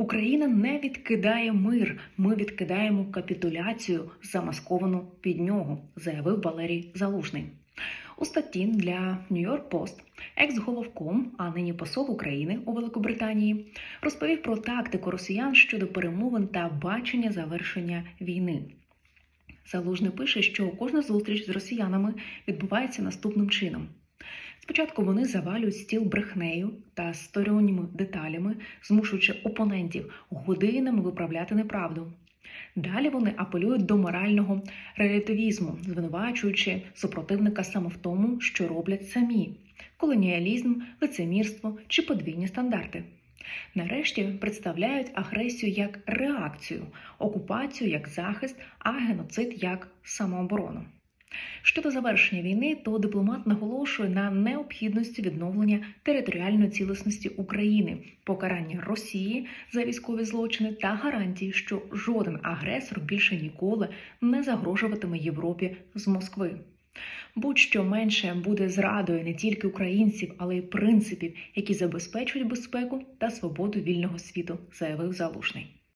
Україна не відкидає мир. Ми відкидаємо капітуляцію, замасковану під нього, заявив Валерій Залужний. У статті для York Post екс-головком, а нині посол України у Великобританії, розповів про тактику росіян щодо перемовин та бачення завершення війни. Залужний пише, що кожна зустріч з росіянами відбувається наступним чином. Спочатку вони завалюють стіл брехнею та сторонніми деталями, змушуючи опонентів годинами виправляти неправду. Далі вони апелюють до морального релятивізму, звинувачуючи супротивника саме в тому, що роблять самі колоніалізм, лицемірство чи подвійні стандарти. Нарешті представляють агресію як реакцію, окупацію як захист, а геноцид як самооборону. Щодо завершення війни, то дипломат наголошує на необхідності відновлення територіальної цілісності України, покарання Росії за військові злочини та гарантії, що жоден агресор більше ніколи не загрожуватиме Європі з Москви. Будь-що менше буде зрадою не тільки українців, але й принципів, які забезпечують безпеку та свободу вільного світу, заявив Залужний.